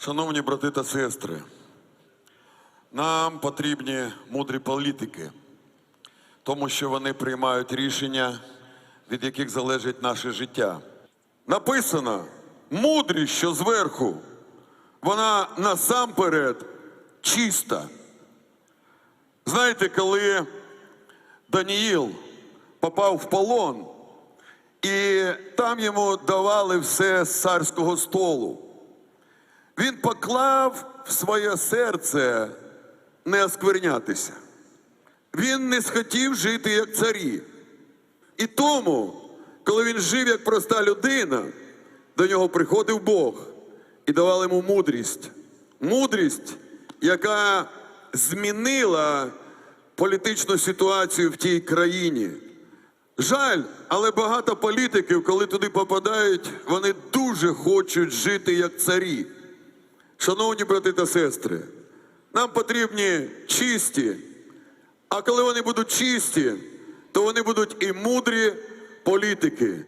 Шановні брати та сестри, нам потрібні мудрі політики, тому що вони приймають рішення, від яких залежить наше життя. Написано: мудрість, що зверху, вона насамперед чиста. Знаєте, коли Даніїл попав в полон, і там йому давали все з царського столу. Він поклав в своє серце не осквернятися. Він не схотів жити як царі. І тому, коли він жив як проста людина, до нього приходив Бог і давав йому мудрість. Мудрість, яка змінила політичну ситуацію в тій країні. Жаль, але багато політиків, коли туди попадають, вони дуже хочуть жити як царі. Шановні брати та сестри, нам потрібні чисті, а коли вони будуть чисті, то вони будуть і мудрі політики.